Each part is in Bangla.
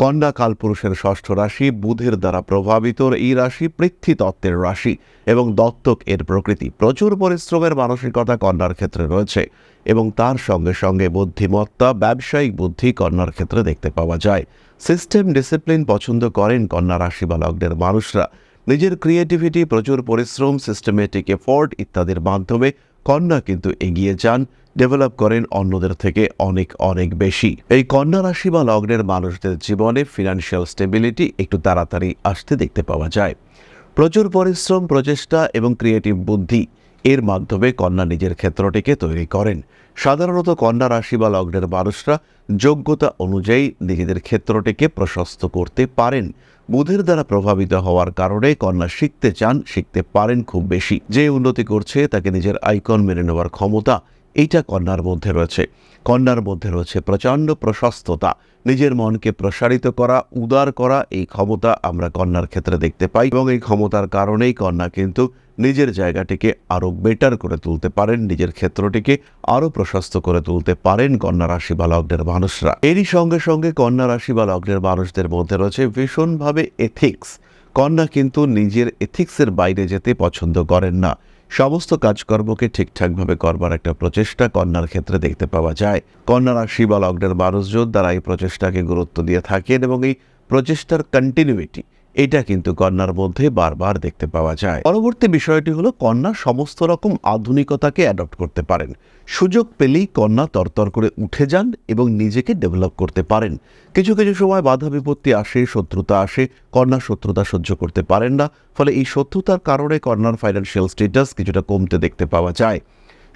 কন্যা কালপুরুষের ষষ্ঠ রাশি বুধের দ্বারা প্রভাবিত এই রাশি পৃথ্বী তত্ত্বের রাশি এবং দত্তক এর প্রকৃতি। প্রচুর পরিশ্রমের মানসিকতা কন্যার ক্ষেত্রে রয়েছে এবং তার সঙ্গে সঙ্গে বুদ্ধিমত্তা, ব্যবসায়িক বুদ্ধি কন্যার ক্ষেত্রে দেখতে পাওয়া যায়। সিস্টেম ডিসিপ্লিন পছন্দ করেন কন্যা রাশি বা লগ্নের মানুষরা। নিজের ক্রিয়েটিভিটি, প্রচুর পরিশ্রম, সিস্টেমেটিক এফোর্ট ইত্যাদির মাধ্যমে কন্যা কিন্তু এগিয়ে যান। ডেভেলপ করেন অন্যদের থেকে অনেক অনেক বেশি। এই কন্যা রাশি বা লগ্নের মানুষদের জীবনে ফিনান্সিয়াল স্টেবিলিটি একটু তাড়াতাড়ি আসতে দেখতে পাওয়া যায়। প্রচুর পরিশ্রম, প্রচেষ্টা এবং ক্রিয়েটিভ বুদ্ধি এর মাধ্যমে কন্যা নিজের ক্ষেত্রটিকে তৈরি করেন। সাধারণত কন্যা রাশি বা লগ্নের মানুষরা যোগ্যতা অনুযায়ী নিজেদের ক্ষেত্রটিকে প্রশস্ত করতে পারেন। বুধের দ্বারা প্রভাবিত হওয়ার কারণে কন্যা শিখতে চান, শিখতে পারেন খুব বেশি। যে উন্নতি করছে, তাকে নিজের আইকন মেনে নেওয়ার ক্ষমতা এইটা কন্যার মধ্যে রয়েছে। কন্যার মধ্যে রয়েছে প্রচণ্ড প্রশস্ততা। নিজের মনকে প্রসারিত করা, উদার করা এই ক্ষমতা আমরা কন্যার ক্ষেত্রে দেখতে পাই এবং এই ক্ষমতার কারণেই কন্যা কিন্তু নিজের জায়গাটিকে আরও বেটার করে তুলতে পারেন, নিজের ক্ষেত্রটিকে আরও প্রশস্ত করে তুলতে পারেন কন্যা রাশি বা লগ্নের মানুষরা। এরই সঙ্গে সঙ্গে কন্যা রাশি বা লগ্নের মানুষদের মধ্যে রয়েছে ভীষণভাবে এথিক্স কন্যা কিন্তু নিজের এথিক্সের বাইরে যেতে পছন্দ করেন না। সমস্ত কাজকর্মকে ঠিকঠাকভাবে করবার একটা প্রচেষ্টা কন্যার ক্ষেত্রে দেখতে পাওয়া যায়। কন্যা রাশি বা লগ্নের মানুষজন তারা এই প্রচেষ্টাকে গুরুত্ব দিয়ে থাকেন এবং এই প্রচেষ্টার কন্টিনিউইটি এটা কিন্তু কন্যার মধ্যে বারবার দেখতে পাওয়া যায়। পরবর্তী বিষয়টি হলো, কন্যা সমস্ত রকম আধুনিকতাকে অ্যাডপ্ট করতে পারেন। সুযোগ পেলেই কন্যা তরতর করে উঠে যান এবং নিজেকে ডেভেলপ করতে পারেন। কিছু কিছু সময় বাধা বিপত্তি আসে, শত্রুতা আসে, কন্যা শত্রুতা সহ্য করতে পারেন না। ফলে এই শত্রুতার কারণে কন্যার ফাইন্যান্সিয়াল স্টেটাস কিছুটা কমতে দেখতে পাওয়া যায়।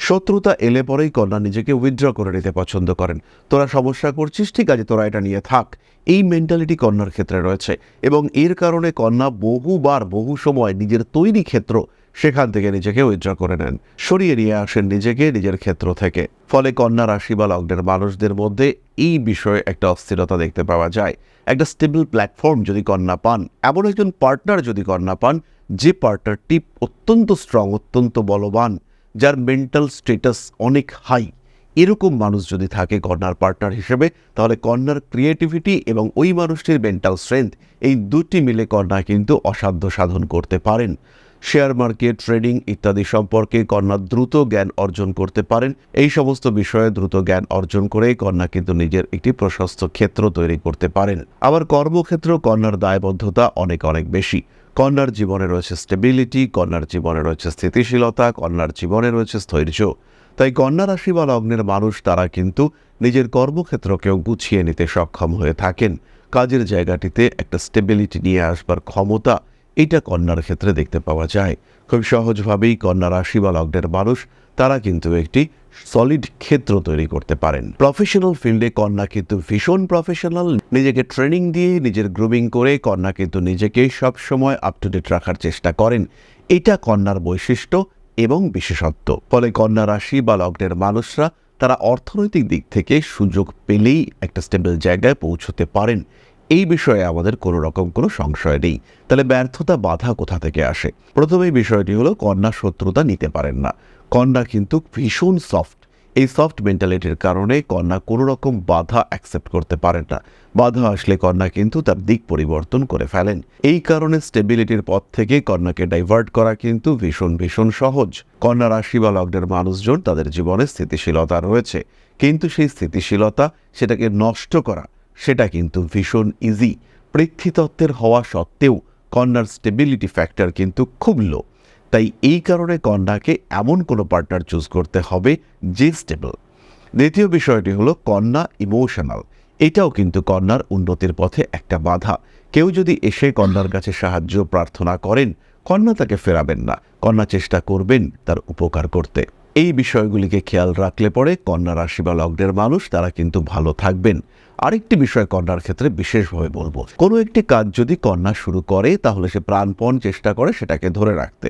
শত্রুতা এলে পরেই কন্যা নিজেকে উইথড্র করে নিতে পছন্দ করেন। তোরা সমস্যা করছিস, ঠিক আছে, তোরা এটা নিয়ে থাক। এই মেন্টালিটি কন্যার ক্ষেত্রে রয়েছে এবং এর কারণে কন্যা বহুবার, বহু সময় নিজের তৈরি ক্ষেত্র সেখান থেকে নিজেকে উইথড্র করে নেন। সরিয়ে নিয়ে আসেন নিজেকে, নিজের ক্ষেত্র থেকে। ফলে কন্যা রাশি বা লগ্নের মানুষদের মধ্যে এই বিষয়ে একটা অস্থিরতা দেখতে পাওয়া যায়। একটা স্টেবল প্ল্যাটফর্ম যদি কন্যা পান, এমন একজন পার্টনার যদি কন্যা পান, যে পার্টনারটি অত্যন্ত স্ট্রং অত্যন্ত বলবান যার মেন্টাল স্টেটাস অনেক হাই এরকম মানুষ যদি থাকে কর্নার পার্টনার হিসেবে, তাহলে কর্নার ক্রিয়েটিভিটি এবং ওই মানুষটির মেন্টাল স্ট্রেংথ এই দুটি মিলে কন্যা কিন্তু অসাধ্য সাধন করতে পারেন। শেয়ার মার্কেট ট্রেডিং ইত্যাদি সম্পর্কে কন্যা দ্রুত জ্ঞান অর্জন করতে পারেন। এই সমস্ত বিষয়ে দ্রুত জ্ঞান অর্জন করে কন্যা কিন্তু নিজের একটি প্রশস্ত ক্ষেত্র তৈরি করতে পারেন। আবার কর্মক্ষেত্র কন্যার দায়বদ্ধতা অনেক অনেক বেশি। কন্যার জীবনে রয়েছে স্টেবিলিটি কন্যার জীবনে রয়েছে স্থিতিশীলতা, কন্যার জীবনে রয়েছে স্থৈর্য তাই কন্যা রাশি বা লগ্নের মানুষ তারা কিন্তু নিজের কর্মক্ষেত্রকেও গুছিয়ে নিতে সক্ষম হয়ে থাকেন। কাজের জায়গাটিতে একটা স্টেবিলিটি নিয়ে আসবার ক্ষমতা এটা কন্যার ক্ষেত্রে দেখতে পাওয়া যায়। খুব সহজভাবেই কন্যা রাশি বা লগ্নের মানুষ তারা কিন্তু একটি সলিড ক্ষেত্র তৈরি করতে পারেন। প্রফেশনাল ফিল্ডে কন্যা কিন্তু ভীষণ প্রফেশনাল নিজেকে ট্রেনিং দিয়ে নিজের গ্রুমিং করে কন্যা কিন্তু নিজেকে সব সময় আপ টু ডেট রাখার চেষ্টা করেন। এটা কন্যার বৈশিষ্ট্য এবং বিশেষত্ব। ফলে কন্যা রাশি বা লগ্নের মানুষরা তারা অর্থনৈতিক দিক থেকে সুযোগ পেলেই একটা স্টেবল জায়গায় পৌঁছতে পারেন। এই বিষয়ে আমাদের কোনো রকম কোনো সংশয় নেই। তাহলে ব্যর্থতা বাধা কোথা থেকে আসে? প্রথমেই বিষয়টি হলো কন্যা শত্রুতা নিতে পারেন না। কন্যা কিন্তু ভীষণ সফট এই সফট মেন্টালিটির কারণে কন্যা কোনো রকম বাধা অ্যাকসেপ্ট করতে পারেন না। বাধা আসলে কন্যা কিন্তু তার দিক পরিবর্তন করে ফেলেন। এই কারণে স্টেবিলিটির পথ থেকে কন্যাকে ডাইভার্ট করা কিন্তু ভীষণ ভীষণ সহজ। কন্যা রাশি বা লগ্নের মানুষজন তাদের জীবনে স্থিতিশীলতা রয়েছে। কিন্তু সেই স্থিতিশীলতা সেটাকে নষ্ট করা, সেটা কিন্তু ভীষণ ইজি পৃথ্বীতত্ত্বের হওয়া সত্ত্বেও কন্যার স্টেবিলিটি ফ্যাক্টর কিন্তু খুব লো তাই এই কারণে কন্যাকে এমন কোনো পার্টনার চুজ করতে হবে যে স্টেবল দ্বিতীয় বিষয়টি হলো কন্যা ইমোশনাল এটাও কিন্তু কন্যার উন্নতির পথে একটা বাধা। কেউ যদি এসে কন্যার কাছে সাহায্য প্রার্থনা করেন, কন্যা তাকে ফেরাবেন না। কন্যা চেষ্টা করবেন তার উপকার করতে। এই বিষয়গুলিকে খেয়াল রাখলে পরে কন্যা রাশি বা লগ্নের মানুষ তারা কিন্তু ভালো থাকবেন। আরেকটি বিষয় কন্যার ক্ষেত্রে বিশেষভাবে বলব, কোনো একটি কাজ যদি কন্যা শুরু করে তাহলে সে প্রাণপণ চেষ্টা করে সেটাকে ধরে রাখতে।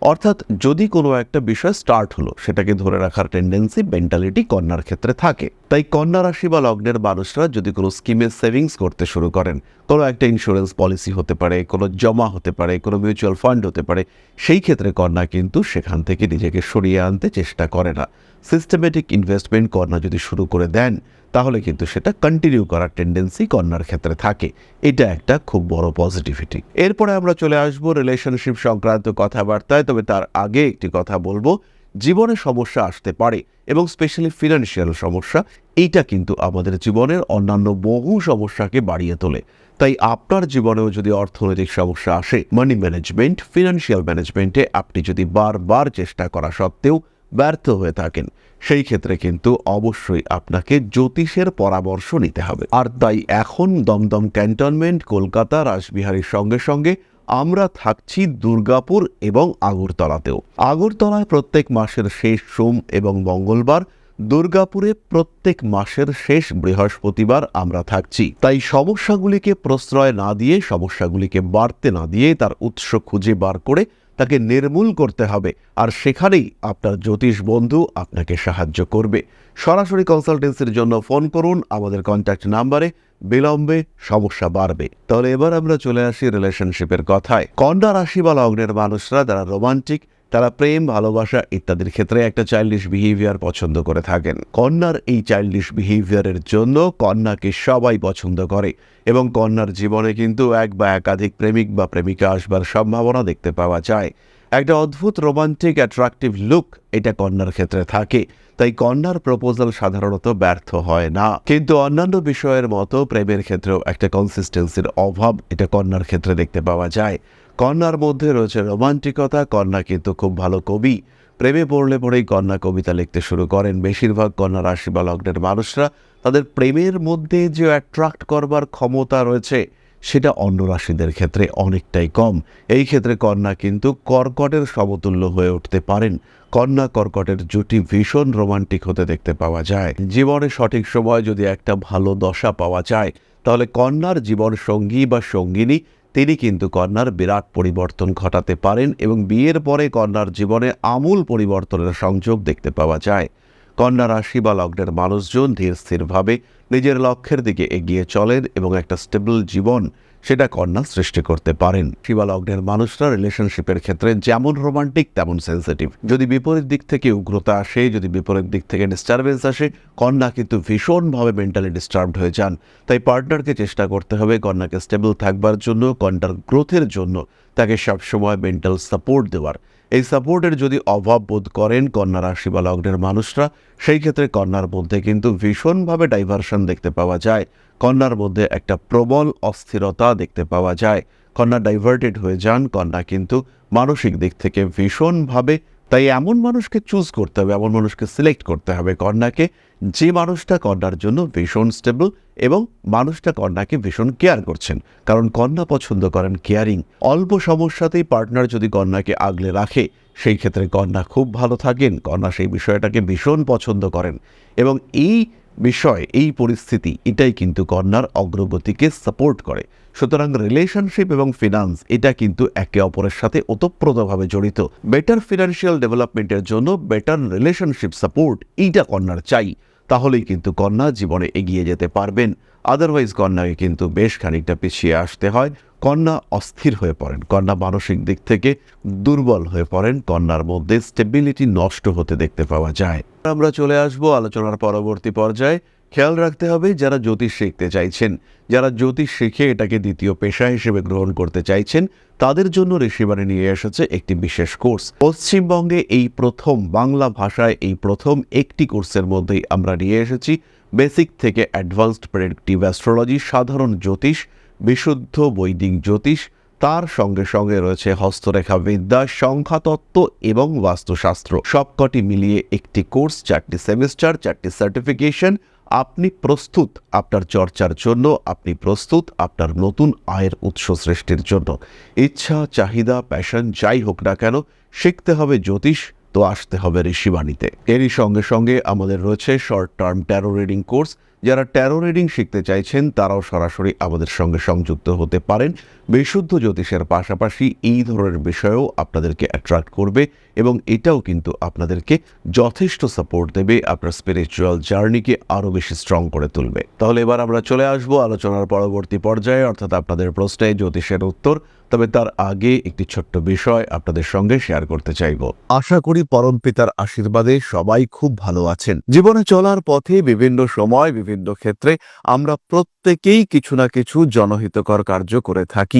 অর্থাৎ যদি কোনো একটা বিষয় স্টার্ট হলো, সেটাকে ধরে রাখার টেন্ডেন্সি মেন্টালিটি কন্যার ক্ষেত্রে থাকে। তাই কন্যা রাশি বা লগ্নের মানুষরা যদি কোনো স্কিমে সেভিংস করতে শুরু করেন, কোনো একটা ইন্স্যুরেন্স পলিসি হতে পারে, কোনো জমা হতে পারে, কোনো মিউচুয়াল ফান্ড হতে পারে, সেই ক্ষেত্রে কন্যা কিন্তু সেখান থেকে নিজেকে সরিয়ে আনতে চেষ্টা করে না। সিস্টেমেটিক ইনভেস্টমেন্ট কন্যা যদি শুরু করে দেন তাহলে কিন্তু সেটা কন্টিনিউ করার টেন্ডেন্সি কন্যার ক্ষেত্রে থাকে। এটা একটা খুব বড় পজিটিভিটি এরপরে আমরা চলে আসব রিলেশনশিপ সংক্রান্ত কথাবার্তায়, তবে তার আগে একটি কথা বলব। জীবনে সমস্যা আসতে পারে এবং স্পেশালি ফিনান্সিয়াল সমস্যা, এইটা কিন্তু আমাদের জীবনের অন্যান্য বহু সমস্যাকে বাড়িয়ে তোলে। তাই আপনার জীবনেও যদি অর্থনৈতিক সমস্যা আসে মানি ম্যানেজমেন্ট ফিনান্সিয়াল ম্যানেজমেন্টে আপনি যদি বারবার চেষ্টা করা সত্ত্বেও ব্যর্থ হয়ে থাকেন। সেই ক্ষেত্রে কিন্তু অবশ্যই আপনাকে জ্যোতিষের পরামর্শ নিতে হবে। আর তাই এখন দমদম ক্যান্টনমেন্ট, কলকাতা, রাসবিহারীর সঙ্গে সঙ্গে আমরা থাকছি দুর্গাপুর এবং আগরতলাতেও। আগরতলায় প্রত্যেক মাসের শেষ সোম এবং মঙ্গলবার, দুর্গাপুরে প্রত্যেক মাসের শেষ বৃহস্পতিবার আমরা থাকছি। তাই সমস্যাগুলিকে প্রশ্রয় না দিয়ে, সমস্যাগুলিকে বাড়তে না দিয়ে তার উৎস খুঁজে বার করে তাকে নির্মূল করতে হবে। আর সেখানেই আপনার জ্যোতিষ বন্ধু আপনাকে সাহায্য করবে। সরাসরি কনসালটেন্সির জন্য ফোন করুন। আমাদের কন্ট্যাক্ট নাম্বারে বিলম্বে সমস্যা বাড়বে। তাহলে এবার আমরা চলে আসি রিলেশনশিপের কথায়। কন্যা রাশি বা লগ্নের মানুষরা, যারা রোমান্টিক তারা প্রেম, ভালোবাসা ইত্যাদির ক্ষেত্রে একটা চাইল্ডিশ বিহেভিয়ার পছন্দ করে থাকেন। কন্যার এই চাইল্ডিশ বিহেভিয়ারের জন্য কন্যাকে সবাই পছন্দ করে এবং কন্যার জীবনে কিন্তু এক বা একাধিক প্রেমিক বা প্রেমিকা আসবার সম্ভাবনা দেখতে পাওয়া যায়। একটা অদ্ভুত রোমান্টিক অ্যাট্রাকটিভ লুক এটা কন্যার ক্ষেত্রে থাকে, তাই কন্যার প্রপোজাল সাধারণত ব্যর্থ হয় না। কিন্তু অন্যান্য বিষয়ের মতো প্রেমের ক্ষেত্রেও একটা কনসিস্টেন্সির অভাব এটা কন্যার ক্ষেত্রে দেখতে পাওয়া যায়। কন্যার মধ্যে রয়েছে রোমান্টিকতা, কন্যা কিন্তু খুব ভালো কবি। প্রেমে পড়লে পরেই কন্যা কবিতা লিখতে শুরু করেন। বেশিরভাগ কন্যা রাশি বা লগ্নের মানুষরা তাদের প্রেমের মধ্যে যে অ্যাট্রাক্ট করবার ক্ষমতা রয়েছে, সেটা অন্য রাশিদের ক্ষেত্রে অনেকটাই কম। এই ক্ষেত্রে কন্যা কিন্তু কর্কটের সমতুল্য হয়ে উঠতে পারেন। কন্যা কর্কটের জুটি ভীষণ রোমান্টিক হতে দেখতে পাওয়া যায়। জীবনে সঠিক সময় যদি একটা ভালো দশা পাওয়া যায়, তাহলে কন্যার জীবন সঙ্গী বা সঙ্গিনী তিনি কিন্তু কন্যার বিরাট পরিবর্তন ঘটাতে পারেন এবং বিয়ের পরে কন্যার জীবনে আমূল পরিবর্তনের সংযোগ দেখতে পাওয়া যায়। কন্যা রাশি বা লগ্নের মানুষজন ধীর স্থিরভাবে নিজের লক্ষ্যের দিকে এগিয়ে চলেন এবং একটা স্টেবল জীবন সেটা কন্যা সৃষ্টি করতে পারেন। শিবা লগ্নের মানুষরা রিলেশনশিপের ক্ষেত্রে যেমন রোমান্টিক তেমন সেন্সিটিভ যদি বিপরীত দিক থেকে উগ্রতা আসে, যদি বিপরীত দিক থেকে ডিস্টারবেন্স আসে, কন্যা কিন্তু ভীষণভাবে মেন্টালি ডিস্টার্বড হয়ে যান। তাই পার্টনারকে চেষ্টা করতে হবে কন্যাকে স্টেবল থাকবার জন্য, কন্যার গ্রোথের জন্য তাকে সবসময় মেন্টাল সাপোর্ট দেওয়ার। এই সাপোর্টের যদি অভাব বোধ করেন কন্যা রাশি বা লগ্নের মানুষরা, সেই ক্ষেত্রে কন্যার মধ্যে কিন্তু ভীষণভাবে ডাইভারশন দেখতে পাওয়া যায়। কন্যার মধ্যে একটা প্রবল অস্থিরতা দেখতে পাওয়া যায়। কন্যা ডাইভার্টেড হয়ে যান, কন্যা কিন্তু মানসিক দিক থেকে ভীষণভাবে, তাই এমন মানুষকে চুজ করতে হবে, এমন মানুষকে সিলেক্ট করতে হবে কন্যাকে, যে মানুষটা কন্যার জন্য ভীষণ স্টেবল এবং মানুষটা কন্যাকে ভীষণ কেয়ার করছেন। কারণ কন্যা পছন্দ করেন কেয়ারিং। অল্প সমস্যাতেই পার্টনার যদি কন্যাকে আগলে রাখে, সেই ক্ষেত্রে কন্যা খুব ভালো থাকেন। কন্যা সেই বিষয়টাকে ভীষণ পছন্দ করেন। এবং এই বিষয়, এই পরিস্থিতি, এটাই কিন্তু কন্যার অগ্রগতিকে সাপোর্ট করে। সুতরাং রিলেশনশিপ এবং ফিনান্স এটা কিন্তু একে অপরের সাথে ওতপ্রোতভাবে জড়িত। বেটার ফিনান্সিয়াল ডেভেলপমেন্টের জন্য বেটার রিলেশনশিপ সাপোর্ট এইটা কন্যার চাই। তাহলেই কিন্তু কন্যা জীবনে এগিয়ে যেতে পারবেন। আদারওয়াইজ কন্যাকে কিন্তু বেশ খানিকটা পিছিয়ে আসতে হয়। কন্যা অস্থির হয়ে পড়েন। কন্যা মানসিক দিক থেকে দুর্বল হয়ে পড়েন। কন্যার মধ্যে স্টেবিলিটি নষ্ট হতে দেখতে পাওয়া যায়। আমরা চলে আসব আলোচনার পরবর্তী পর্যায়ে। খেয়াল রাখতে হবে যারা জ্যোতিষ শিখতে চাইছেন। যারা জ্যোতিষ শিখে এটাকে দ্বিতীয় পেশা হিসেবে গ্রহণ করতে চাইছেন, তাদের জন্য ঋষিবাণী নিয়ে এসেছে একটি বিশেষ কোর্স। পশ্চিমবঙ্গে এই প্রথম বাংলা ভাষায় এই প্রথম একটি কোর্সের মধ্যেই আমরা নিয়ে এসেছি। বেসিক থেকে অ্যাডভান্সড প্রেডিক্টিভ অ্যাস্ট্রোলজি, সাধারণ জ্যোতিষ, বিশুদ্ধ বৈদিক জ্যোতিষ, তার সঙ্গে সঙ্গে রয়েছে হস্তরেখা বিদ্যা, সংখ্যাতত্ত্ব এবং বাস্তুশাস্ত্র। সবকটি মিলিয়ে একটি কোর্স, চারটি সেমিস্টার, চারটি সার্টিফিকেশন আপনি প্রস্তুত আপনার চর্চার জন্য, আপনি প্রস্তুত আপনার নতুন আয়ের উৎস সৃষ্টির জন্য। ইচ্ছা, চাহিদা প্যাশন যাই হোক না কেন, শিখতে হবে জ্যোতিষ, তো আসতে হবে ঋষিবাণীতে। এরই সঙ্গে সঙ্গে আমাদের রয়েছে short term tarot reading course যারা ট্যারো রিডিং শিখতে চাইছেন, তারাও সরাসরি আমাদের সঙ্গে সংযুক্ত হতে পারেন। বিশুদ্ধ জ্যোতিষের পাশাপাশি এই ধরনের বিষয়েও আপনাদেরকে অ্যাট্রাক্ট করবে এবং এটাও কিন্তু আপনাদেরকে যথেষ্ট সাপোর্ট দেবে, আপনার স্পিরিচুয়াল জার্নিকে আরও বেশি স্ট্রং করে তুলবে। তাহলে এবার আমরা চলে আসব আলোচনার পরবর্তী পর্যায়ে, অর্থাৎ আপনাদের প্রশ্নে জ্যোতিষের উত্তর, তবে তার আগে একটি ছোট্ট বিষয় আপনাদের সঙ্গে শেয়ার করতে চাইব। আশা করি পরম পিতার আশীর্বাদে সবাই খুব ভালো আছেন। জীবনে চলার পথে বিভিন্ন সময়, বিভিন্ন ক্ষেত্রে আমরা প্রত্যেকেই কিছু না কিছু জনহিতকর কার্য করে থাকি।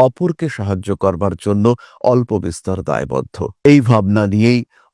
অপরকে সাহায্য করবার জন্য অল্প বিস্তর দায়বদ্ধ। এই ভাবনা নিয়েই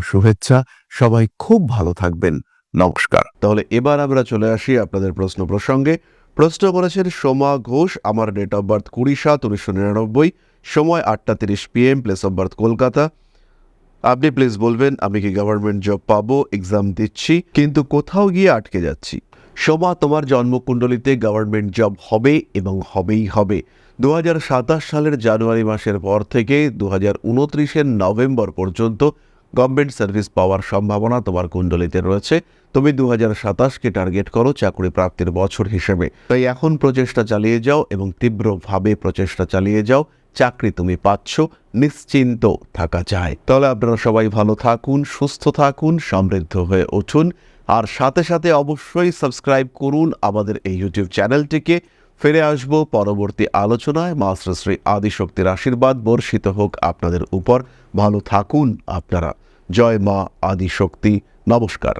শুভেচ্ছা। সবাই খুব ভালো থাকবেন। নমস্কার। তাহলে এবার আমরা চলে আসি আপনাদের প্রশ্ন প্রসঙ্গে। প্রশ্ন করেছেন সোমা ঘোষ আমার ডেট অফ বার্থ কুড়ি সাত উনিশশো নিরানব্বই। সময় আটটা তিরিশ PM place of birth Kolkata. আপনি প্লিজ বলবেন, আমি কি গভর্নমেন্ট জব পাবো? এক্সাম দিচ্ছি, কিন্তু কোথাও গিয়ে আটকে যাচ্ছি। সোমা, তোমার জন্মকুণ্ডলিতে গভর্নমেন্ট জব হবে এবং হবেই হবে। দু হাজার সাতাশ সালের জানুয়ারি মাসের পর থেকে দু হাজার নভেম্বর পর্যন্ত গভর্নমেন্ট সার্ভিস পাওয়ার সম্ভাবনা তোমার কুণ্ডলিতে রয়েছে। তুমি দু হাজার সাতাশকে টার্গেট করো চাকরি প্রাপ্তির বছর হিসেবে। তাই এখন প্রচেষ্টা চালিয়ে যাও এবং তীব্রভাবে প্রচেষ্টা চালিয়ে যাও। চাকরি তুমি পাচ্ছ, নিশ্চিন্ত থাকা যায়। তাহলে আপনারা সবাই ভালো থাকুন, সুস্থ থাকুন, সমৃদ্ধ হয়ে উঠুন। আর সাথে সাথে অবশ্যই সাবস্ক্রাইব করুন আমাদের এই ইউটিউব চ্যানেলটিকে। ফিরে আসব পরবর্তী আলোচনায়। মাস্টারশ্রী আদিশক্তির আশীর্বাদ। বর্ষিত হোক আপনাদের উপর। ভালো থাকুন আপনারা। জয় মা আদিশক্তি। নমস্কার।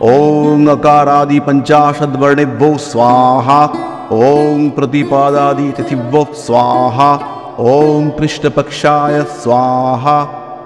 ওং আকারাদি পঞ্চাশদ্বর্ণেভ্যো স্বাহা। ওং প্রতিপাদাদি তিথিব স্বাহা। ওং কৃষ্ণপক্ষায় স্বাহা।